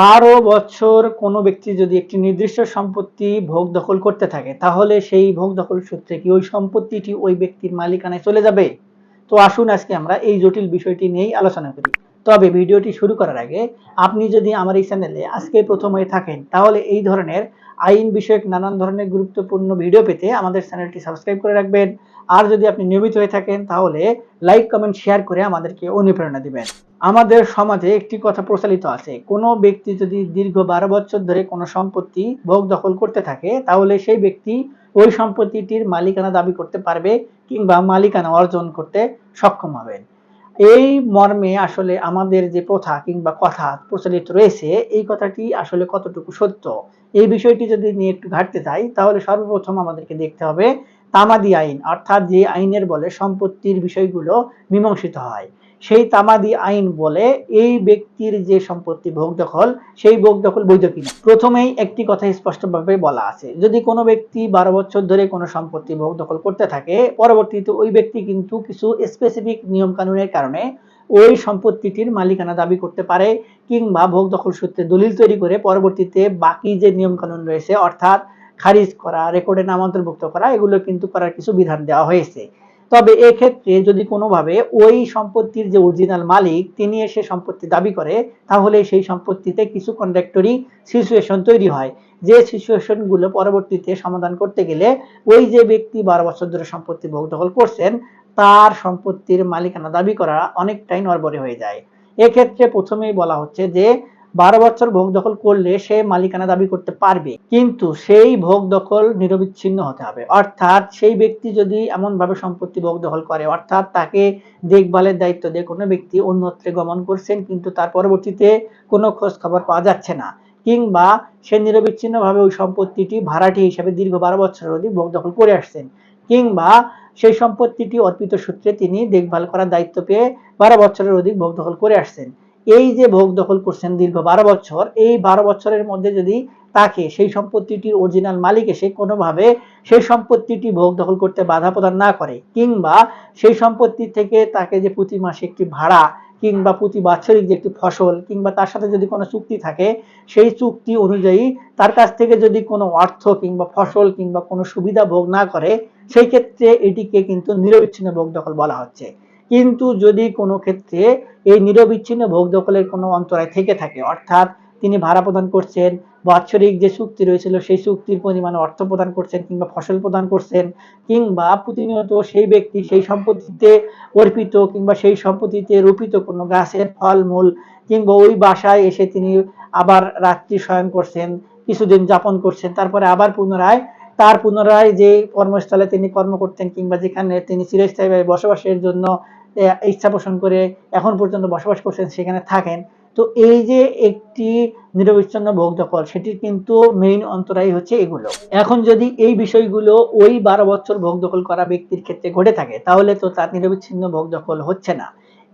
বারো বছর কোনো ব্যক্তি যদি একটি নির্দিষ্ট সম্পত্তি ভোগ দখল করতে থাকে, তাহলে সেই ভোগ দখল সূত্রে কি ওই সম্পত্তিটি ওই ব্যক্তির মালিকানায় চলে যাবে? তো আসুন আজকে আমরা এই জটিল বিষয়টি নিয়েই আলোচনা করি। তবে ভিডিওটি শুরু করার আগে আপনি যদি আমার এই চ্যানেলে আজকে প্রথম হয়ে থাকেন, তাহলে এই ধরনের আইন বিষয়ক নানান ধরনের গুরুত্বপূর্ণ ভিডিও পেতে আমাদের চ্যানেলটি সাবস্ক্রাইব করে রাখবেন। আর যদি আপনি নিয়মিত হয়ে থাকেন, তাহলে লাইক কমেন্ট শেয়ার করে আমাদেরকে অনুপ্রেরণা দিবেন। আমাদের সমাজে একটি কথা প্রচলিত আছে, কোনো ব্যক্তি যদি দীর্ঘ বারো বছর ধরে কোনো সম্পত্তি ভোগ দখল করতে থাকে, তাহলে সেই ব্যক্তি ওই সম্পত্তিটির মালিকানা দাবি করতে পারবে কিংবা মালিকানা অর্জন করতে সক্ষম হবেন। এই মর্মে আসলে আমাদের যে প্রথা কিংবা কথা প্রচলিত রয়েছে, এই কথাটি আসলে কতটুকু সত্য? এই বিষয়টি যদি নিয়ে একটু ঘাটতে চাই তাহলে সর্বপ্রথম আমাদেরকে দেখতে হবে তামাদি আইন, অর্থাৎ যে আইনের বলে সম্পত্তির বিষয়গুলো মীমাংসিত হয়। সেই তামাদি আইন বলে এই ব্যক্তির যে সম্পত্তি, ভোগ দখল, সেই ভোগ দখল বৈধ কিনা? প্রথমেই একটি কথা স্পষ্টভাবে বলা আছে। যদি কোনো ব্যক্তি বারো বছর ধরে কোনো সম্পত্তি ভোগ দখল করতে থাকে, পরবর্তীতে ওই ব্যক্তি কিন্তু কিছু স্পেসিফিক নিয়ম কানুনের কারণে ওই সম্পত্তিটির মালিকানা দাবি করতে পারে কিংবা ভোগ দখল সূত্রে দলিল তৈরি করে পরবর্তীতে বাকি যে নিয়ম কানুন রয়েছে, অর্থাৎ খারিজ করা, রেকর্ডে নাম অন্তর্ভুক্ত করা, এগুলো কিন্তু করার কিছু বিধান দেওয়া হয়েছে। তবে এক্ষেত্রে যদি কোনোভাবে ওই সম্পত্তির যে অরিজিনাল মালিক, তিনি এসে সম্পত্তি দাবি করে, তাহলে সেই সম্পত্তিতে কিছু কন্ডাক্টরি সিচুয়েশন তৈরি হয়। যে সিচুয়েশনগুলো পরবর্তীতে সমাধান করতে গেলে ওই যে ব্যক্তি বারো বছর ধরে সম্পত্তি ভোগ দখল করছেন, তার সম্পত্তির মালিকানা দাবি করা অনেকটাই নরবরে হয়ে যায়। এক্ষেত্রে প্রথমেই বলা হচ্ছে যে বারো বছর ভোগ দখল করলে সে মালিকানা দাবি করতে পারবে। কিন্তু সেই ভোগ দখল নিরবিচ্ছিন্ন হতে হবে। অর্থাৎ সেই ব্যক্তি যদি এমন ভাবে সম্পত্তি ভোগ দখল করে, অর্থাৎ তাকে দেখভালের দায়িত্ব দিয়ে কোনো ব্যক্তি অন্যত্রে গমন করছেন, কিন্তু তার পরবর্তীতে কোনো খোঁজ খবর পাওয়া যাচ্ছে না, কিংবা সে নিরবিচ্ছিন্নভাবে ওই সম্পত্তিটি ভাড়াটি হিসেবে দীর্ঘ বারো বছর অধিক ভোগ দখল করে আসছেন, কিংবা সেই সম্পত্তিটি অর্পিত সূত্রে তিনি দেখভাল করার দায়িত্ব পেয়ে বারো বছরের অধিক ভোগ দখল করে আসছেন। এই যে ভোগ দখল করছেন দীর্ঘ বারো বছর, এই বারো বছরের মধ্যে যদি তাকে সেই সম্পত্তিটির অরিজিনাল মালিক এসে কোনোভাবে সেই সম্পত্তিটি ভোগ দখল করতে বাধা প্রদান না করে, কিংবা সেই সম্পত্তি থেকে তাকে যে প্রতি মাসে একটি ভাড়া, কিংবা প্রতি বাৎসরিক যে একটি ফসল, কিংবা তার সাথে যদি কোনো চুক্তি থাকে, সেই চুক্তি অনুযায়ী তার কাছ থেকে যদি কোনো অর্থ কিংবা ফসল কিংবা কোনো সুবিধা ভোগ না করে, সেই ক্ষেত্রে এটিকে কিন্তু নিরবিচ্ছিন্ন ভোগ দখল বলা হচ্ছে। কিন্তু যদি কোনো ক্ষেত্রে এই নিরবিচ্ছিন্ন ভোগ দখলের কোনো অন্তরায় থেকে থাকে, অর্থাৎ তিনি ভাড়া প্রদান করছেন, বাৎসরিক যে চুক্তি রয়েছিল সেই চুক্তির পরিমাণে অর্থ প্রদান করছেন কিংবা ফসল প্রদান করছেন, কিংবা প্রতিনিয়ত সেই ব্যক্তি সেই সম্পত্তিতে অর্পিত কিংবা সেই সম্পত্তিতে রোপিত কোনো গাছের ফলমূল কিংবা ওই বাসায় এসে তিনি আবার রাত্রি শয়ন করছেন, কিছুদিন যাপন করছেন, তারপরে আবার পুনরায় তার পুনরায় যে কর্মস্থলে তিনি কর্ম করতেন কিংবা যেখানে তিনি চিরস্থায়ীভাবে বসবাসের জন্য ইচ্ছা পোষণ করে এখন পর্যন্ত বসবাস করছেন, সেখানে থাকেন। তো এই যে একটি নিরবিচ্ছিন্ন ভোগ দখল সেটির কিন্তু মেইন অন্তরাই হচ্ছে এগুলো। এখন যদি এই বিষয়গুলো ওই বারো বছর ভোগ দখল করা ব্যক্তির ক্ষেত্রে ঘটে থাকে, তাহলে তো তার নিরবিচ্ছিন্ন ভোগ দখল হচ্ছে না।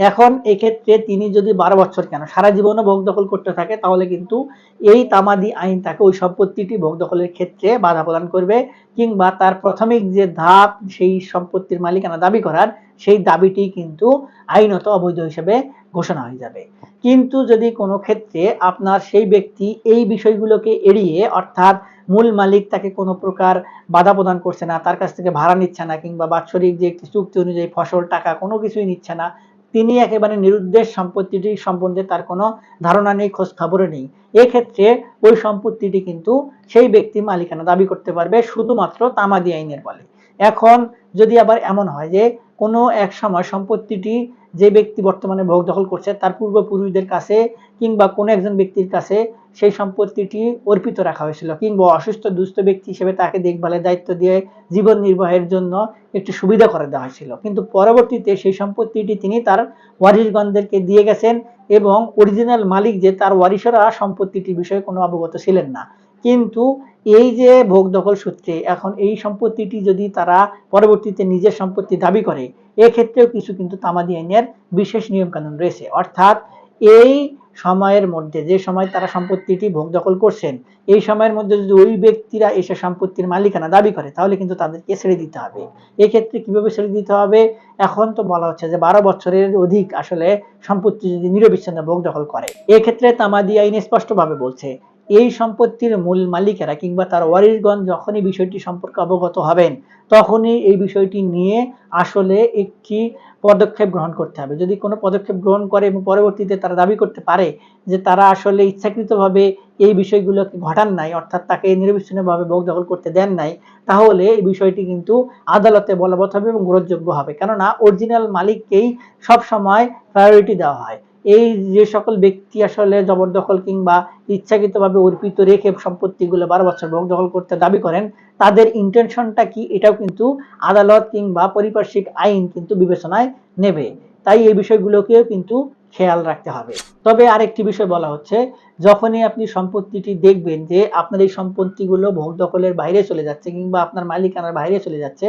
এখন এক্ষেত্রে তিনি যদি বারো বছর কেন? সারা জীবনও ভোগ দখল করতে থাকে, তাহলে কিন্তু এই তামাদি আইন তাকে ওই সম্পত্তিটি ভোগ দখলের ক্ষেত্রে বাধা প্রদান করবে কিংবা তার প্রাথমিক যে ধাপ, সেই সম্পত্তির মালিকানা দাবি করার, সেই দাবিটি কিন্তু আইনত অবৈধ হিসেবে ঘোষণা হয়ে যাবে। কিন্তু যদি কোনো ক্ষেত্রে আপনার সেই ব্যক্তি এই বিষয়গুলোকে এড়িয়ে, অর্থাৎ মূল মালিক তাকে কোনো প্রকার বাধা প্রদান করছে না, তার কাছ থেকে ভাড়া নিচ্ছে না কিংবা বাৎসরিক যে চুক্তি অনুযায়ী ফসল, টাকা কোনো কিছুই নিচ্ছে না তিনি একেবারে নিরুদ্দেশ সম্পত্তিটি সম্বন্ধে তার কোনো ধারণা নেই, খোঁজ খবরও নেই। এক্ষেত্রে ওই সম্পত্তিটি কিন্তু সেই ব্যক্তি মালিকানা দাবি করতে পারবে, শুধুমাত্র তামাদি আইনের বলে। এখন যদি আবার এমন হয় যে কোনো এক সময় সম্পত্তিটি যে ব্যক্তি বর্তমানে ভোগ দখল করছে, তার পূর্বপুরুষদের কাছে কিংবা কোনো একজন ব্যক্তির কাছে সেই সম্পত্তিটি অর্পিত রাখা হয়েছিল কিংবা অসুস্থ, দুস্থ ব্যক্তি হিসেবে তাকে দেখভালের দায়িত্ব দিয়ে জীবন নির্বাহের জন্য একটি সুবিধা করে দেওয়া হয়েছিল। কিন্তু পরবর্তীতে সেই সম্পত্তিটি তিনি তার ওয়ারিশগণদেরকে দিয়ে গেছেন এবং অরিজিনাল মালিক যে তার ওয়ারিশরা সম্পত্তিটির বিষয়ে কোনো অবগত ছিলেন না। কিন্তু এই যে ভোগ দখল সূত্রে এখন এই সম্পত্তিটি যদি তারা পরবর্তীতে নিজের সম্পত্তি দাবি করে, এক্ষেত্রেও কিছু কিন্তু তামাদি আইনের বিশেষ নিয়মকানুন রয়েছে। অর্থাৎ এই সময়ের মধ্যে, যে সময় তারা সম্পত্তিটি ভোগ দখল করছেন, এই সময়ের মধ্যে যদি ওই ব্যক্তিরা এসে সম্পত্তির মালিকানা দাবি করে, তাহলে কিন্তু তাদেরকে ছেড়ে দিতে হবে। এক্ষেত্রে কীভাবে ছেড়ে দিতে হবে? এখন তো বলা হচ্ছে যে বারো বছরের অধিক আসলে সম্পত্তি যদি নিরবিচ্ছিন্ন ভোগ দখল করে। এক্ষেত্রে তামাদি আইন স্পষ্টভাবে বলছে এই সম্পত্তির মূল মালিকেরা কিংবা তার ওয়ারিশগণ যখনই বিষয়টি সম্পর্কে অবগত হবেন, তখনই এই বিষয়টি নিয়ে আসলে একটি পদক্ষেপ গ্রহণ করতে হবে। যদি কোনো পদক্ষেপ গ্রহণ করে এবং পরবর্তীতে তারা দাবি করতে পারে যে তারা আসলে ইচ্ছাকৃতভাবে এই বিষয়গুলোকে ঘটান নাই, অর্থাৎ তাকে নিরবিচ্ছিন্নভাবে ভোগ দখল করতে দেন নাই, তাহলে এই বিষয়টি কিন্তু আদালতে বলবৎ হবে এবং গ্রহণযোগ্য হবে। কেননা অরিজিনাল মালিককেই সবসময় প্রায়োরিটি দেওয়া হয়। এই যে সকল ব্যক্তি আসলে জবরদখল কিংবা ইচ্ছাকৃতভাবে অর্পিত রেখে সম্পত্তিগুলো বারো বছর ভোগ দখল করতে দাবি করেন, তাদের ইন্টেনশনটা কি এটাও কিন্তু আদালত কিংবা পারিপার্শ্বিক আইন কিন্তু বিবেচনায় নেবে। তাই এই বিষয়গুলোকেও কিন্তু খেয়াল রাখতে হবে। তবে আরেকটি বিষয় বলা হচ্ছে, যখনই আপনি সম্পত্তিটি দেখবেন যে আপনার এই সম্পত্তিগুলো ভোগ দখলের বাইরে চলে যাচ্ছে কিংবা আপনার মালিকানার বাইরে চলে যাচ্ছে,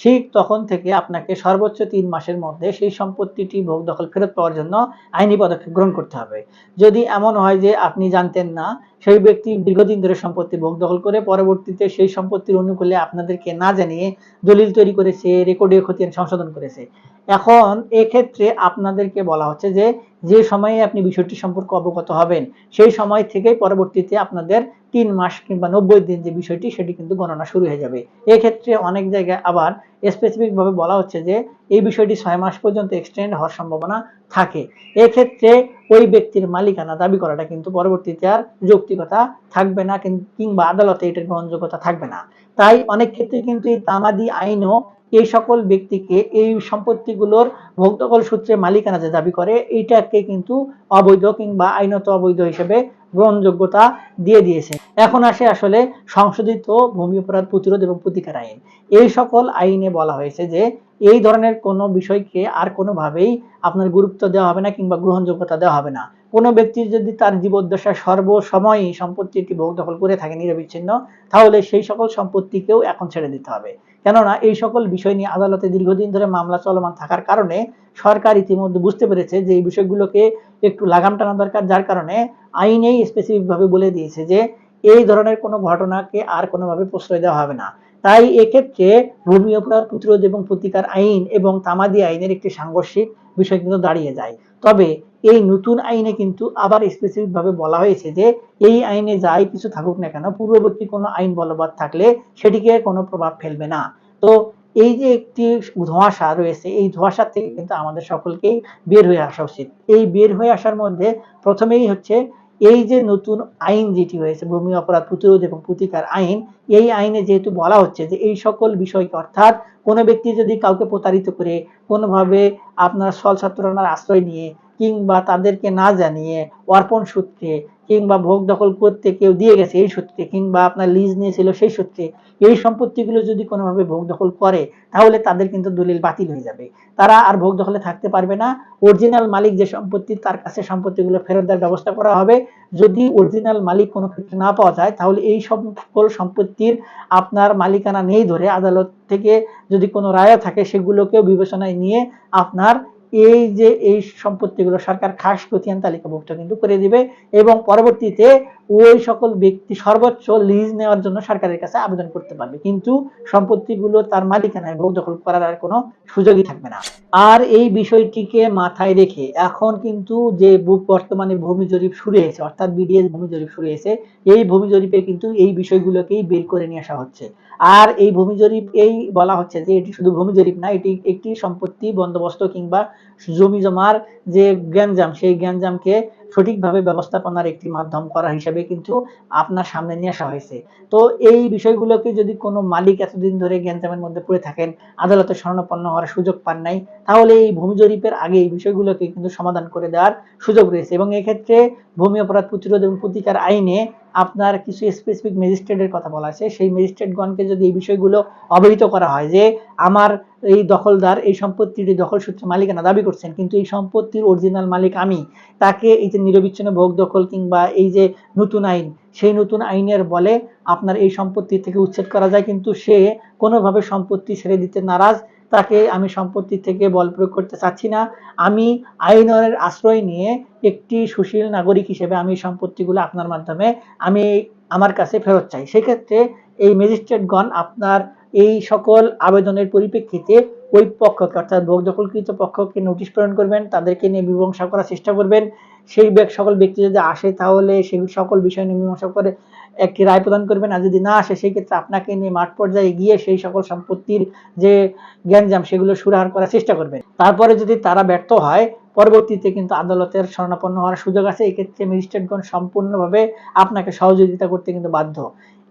ঠিক তখন থেকে আপনাকে সর্বোচ্চ তিন মাসের মধ্যে সেই সম্পত্তিটি ভোগ দখল ফেরত পাওয়ার জন্য আইনি পদক্ষেপ গ্রহণ করতে হবে। যদি এমন হয় যে আপনি জানতেন না সেই ব্যক্তি দীর্ঘদিন ধরে সম্পত্তি ভোগ দখল করে, পরবর্তীতে সেই সম্পত্তির অনুকূলে আপনাদেরকে না জানিয়ে দলিল তৈরি করেছে রেকর্ডে খতিয়ান সংশোধন করেছে। এখন এক্ষেত্রে আপনাদেরকে বলা হচ্ছে যে যে সময়ে আপনি বিষয়টি সম্পর্কে অবগত হবেন, সেই সময় থেকেই পরবর্তীতে আপনাদের তিন মাস কিংবা নব্বই দিন যে বিষয়টি, সেটি কিন্তু গণনা শুরু হয়ে যাবে। এক্ষেত্রে অনেক জায়গায় আবার স্পেসিফিক ভাবে বলা হচ্ছে যে, এই বিষয়টি ছয় মাস পর্যন্ত এক্সটেন্ড হওয়ার সম্ভাবনা থাকে। এক্ষেত্রে ওই ব্যক্তির মালিকানা দাবি করাটা কিন্তু পরবর্তীতে আর যৌক্তিকতা থাকবে না কিংবা আদালতে এটার গ্রহণযোগ্যতা থাকবে না। তাই অনেক ক্ষেত্রে কিন্তু এই তামাদি আইনও এই সকল ব্যক্তিকে এই সম্পত্তিগুলোর দখল সূত্রে মালিকানা যে দাবি করে, এইটাকে কিন্তু অবৈধ কিংবা আইনত অবৈধ হিসেবে গ্রহণযোগ্যতা দিয়ে দিয়েছে। এখন আসে আসলে সংশোধিত ভূমি অপরাধ প্রতিরোধ এবং প্রতিকার আইন। এই সকল আইনে বলা হয়েছে যে, এই ধরনের কোনো বিষয়কে আর কোনোভাবেই আপনার গুরুত্ব দেওয়া হবে না কিংবা গ্রহণযোগ্যতা দেওয়া হবে না। কোনো ব্যক্তি যদি তার জীবদ্দশা সর্বসময়ই সম্পত্তিটি ভোগ দখল করে থাকে, নিরবিচ্ছিন্ন, তাহলে সেই সকল সম্পত্তিকেও এখন ছেড়ে দিতে হবে। কেননা এই সকল বিষয় নিয়ে আদালতে দীর্ঘদিন ধরে মামলা চলমান থাকার কারণে সরকার ইতিমধ্যে বুঝতে পেরেছে যে এই বিষয়গুলোকে একটু লাগাম টানা দরকার, যার কারণে আইনেই স্পেসিফিক ভাবে বলে দিয়েছে যে এই ধরনের কোনো ঘটনাকে আর কোনোভাবে প্রশ্রয় দেওয়া হবে না। তাই এক্ষেত্রে ভূমি অপরাধ প্রতিরোধ এবং প্রতিকার আইন এবং তামাদি আইনের একটি সাংঘর্ষিক বিষয় কিন্তু দাঁড়িয়ে যায়। তবে এই নতুন আইনে কিন্তু আবার স্পেসিফিক ভাবে বলা হয়েছে যে, এই আইনে যাই কিছু থাকুক না কেন, পূর্ববর্তী কোনো আইন বলবৎ থাকলে সেটিকে কোনো প্রভাব ফেলবে না। তো এই যে একটি ধোঁয়াশা রয়েছে, এই ধোঁয়াশা থেকে কিন্তু আমাদের সকলকেই বের হয়ে আসা উচিত। এই বের হয়ে আসার মধ্যে প্রথমেই হচ্ছে, এই যে নতুন আইন যেটি হয়েছে, ভূমি অপরাধ প্রতিরোধ এবং প্রতিকার আইন, এই আইনে যেহেতু বলা হচ্ছে যে, এই সকল বিষয়কে অর্থাৎ কোনো ব্যক্তি যদি কাউকে প্রতারিত করে কোনোভাবে আপনার সল ছাত্রনার আশ্রয় নিয়ে কিংবা তাদেরকে না জানিয়ে অর্পণ সূত্রে কিংবা ভোগ দখল করতে কেউ দিয়ে গেছে এই সূত্রে কিংবা আপনার লিজ নিয়েছিল সেই সূত্রে, এই সম্পত্তিগুলো যদি কোনোভাবে ভোগ দখল করে, তাহলে তাদের কিন্তু দলিল বাতিল হয়ে যাবে। তারা আর ভোগ দখলে থাকতে পারবে না। অরিজিনাল মালিক যে সম্পত্তি, তার কাছে সম্পত্তিগুলো ফেরত দেওয়ার ব্যবস্থা করা হবে। যদি অরিজিনাল মালিক কোনো ক্ষেত্রে না পাওয়া যায়, তাহলে এই সকল সম্পত্তির আপনার মালিকানা নেই ধরে আদালত থেকে যদি কোনো রায় থাকে, সেগুলোকেও বিবেচনায় নিয়ে আপনার এই যে এই সম্পত্তিগুলো সরকার খাস খতিয়ান তালিকাভুক্ত কিন্তু করে দিবে এবং পরবর্তীতে ওই সকল ব্যক্তি সর্বোচ্চ লিজ নেওয়ার জন্য সরকারের কাছে আবেদন করতে পারবে। কিন্তু সম্পত্তিগুলো তার মালিকানায় ভোগ দখল করার আর কোনো সুযোগই থাকবে না। আর এই বিষয়টিকে মাথায় রেখে এখন কিন্তু যে বর্তমানে ভূমি জরিপ শুরু হয়েছে, অর্থাৎ বিডিএস ভূমি জরিপ শুরু হয়েছে, এই ভূমি জরিপে কিন্তু এই বিষয়গুলোকেই বের করে নিয়ে আসা হচ্ছে। আর এই ভূমি জরিপ এই বলা হচ্ছে যে এটি শুধু ভূমি জরিপ না, এটি একটি সম্পত্তি বন্দোবস্ত কিংবা জমি জমার যে গ্যাঞ্জাম, সেই গ্যাঞ্জামকে সঠিকভাবে ব্যবস্থাপনার একটি মাধ্যম করা হিসেবে কিন্তু আপনার সামনে নিয়ে আসা হয়েছে। তো এই বিষয়গুলোকে যদি কোনো মালিক এতদিন ধরে জ্ঞানজামের মধ্যে পড়ে থাকেন, আদালতে স্বর্ণপন্ন হওয়ার সুযোগ পান নাই, তাহলে এই ভূমি জরিপের আগে এই বিষয়গুলোকে কিন্তু সমাধান করে দেওয়ার সুযোগ রয়েছে। এবং এক্ষেত্রে ভূমি অপরাধ প্রতিরোধ এবং প্রতিকার আইনে আপনার কিছু স্পেসিফিক ম্যাজিস্ট্রেটের কথা বলা আছে। সেই ম্যাজিস্ট্রেটগণকে যদি এই বিষয়গুলো অবহিত করা হয় যে, আমার এই দখলদার, এই সম্পত্তিটি দখল সূত্রে মালিকানা দাবি করছেন, কিন্তু এই সম্পত্তির অরিজিনাল মালিক আমি, তাকে এই যে নিরবিচ্ছিন্ন ভোগ দখল কিংবা এই যে নতুন আইন, সেই নতুন আইনের বলে আপনার এই সম্পত্তি থেকে উচ্ছেদ করা যায়, কিন্তু সে কোনোভাবে সম্পত্তি ছেড়ে দিতে নারাজ তাকে আমি সম্পত্তি থেকে বল প্রয়োগ করতে চাচ্ছি না। আমি আইনের আশ্রয় নিয়ে একটি সুশীল নাগরিক হিসেবে আমি সম্পত্তিগুলো আপনার মাধ্যমে আমি আমার কাছে ফেরত চাই। সেক্ষেত্রে এই ম্যাজিস্ট্রেটগণ আপনার এই সকল আবেদনের পরিপ্রেক্ষিতে ওই পক্ষকে অর্থাৎ ভোগ দখলকৃত পক্ষকে নোটিশ প্রেরণ করবেন, তাদেরকে নিয়ে মীমাংসা করার চেষ্টা করবেন। সেই সকল ব্যক্তি যদি আসে, তাহলে সেই সকল বিষয় নিয়ে মীমাংসা করে একটি রায় প্রদান করবেন। আর যদি না আসে, সেই ক্ষেত্রে আপনাকে নিয়ে মাঠ পর্যায়ে গিয়ে সেই সকল সম্পত্তির যে জ্ঞানজাম সেগুলো সুরাহার করার চেষ্টা করবেন। তারপরে যদি তারা ব্যর্থ হয়, পরবর্তীতে কিন্তু আদালতের শরণাপন্ন হওয়ার সুযোগ আছে। এই ক্ষেত্রে ম্যাজিস্ট্রেটগণ সম্পূর্ণভাবে আপনাকে সহযোগিতা করতে কিন্তু বাধ্য।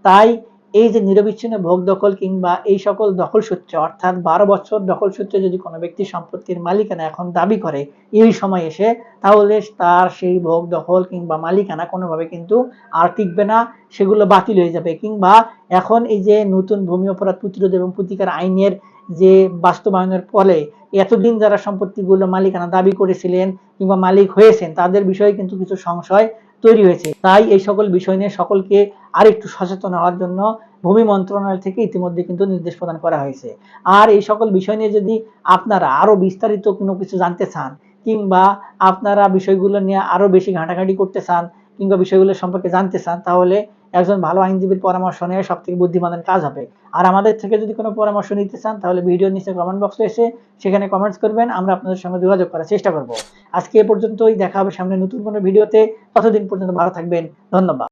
তাই এই যে নিরবিচ্ছিন্ন ভোগ দখল কিংবা এই সকল দখল সূত্রে, অর্থাৎ বারো বছর দখল সূত্রে যদি কোনো ব্যক্তি সম্পত্তির মালিকানা এখন দাবি করে এই সময় এসে, তাহলে তার সেই ভোগ দখল কিংবা মালিকানা কোনোভাবে কিন্তু আর টিকবে না, সেগুলো বাতিল হয়ে যাবে। কিংবা এখন এই যে নতুন ভূমি অপরাধ প্রতিরোধ এবং প্রতিকার আইনের যে বাস্তবায়নের ফলে এতদিন যারা সম্পত্তিগুলো মালিকানা দাবি করেছিলেন কিংবা মালিক হয়েছেন, তাদের বিষয়ে কিন্তু কিছু সংশয় তৈরি হয়েছে। তাই এই সকল বিষয় নিয়ে সকলকে আরেকটু সচেতন হওয়ার জন্য ভূমি মন্ত্রণালয় থেকে ইতিমধ্যে কিন্তু নির্দেশ প্রদান করা হয়েছে। আর এই সকল বিষয় নিয়ে যদি আপনারা আরও বিস্তারিত কোনো কিছু জানতে চান, কিংবা আপনারা বিষয়গুলো নিয়ে আরও বেশি ঘাঁটাঘাঁটি করতে চান, কিংবা বিষয়গুলো সম্পর্কে জানতে চান, তাহলে একজন ভালো আইনজীবীর পরামর্শ নেওয়া সব থেকে বুদ্ধিমানের কাজ হবে। আর আমাদের থেকে যদি কোনো পরামর্শ নিতে চান, তাহলে ভিডিও নিচে কমেন্ট বক্সে এসে সেখানে কমেন্টস করবেন, আমরা আপনাদের সঙ্গে যোগাযোগ করার চেষ্টা করব। আজকে এ পর্যন্তই, দেখা হবে সামনে নতুন কোনো ভিডিওতে, ততদিন পর্যন্ত ভালো থাকবেন, ধন্যবাদ।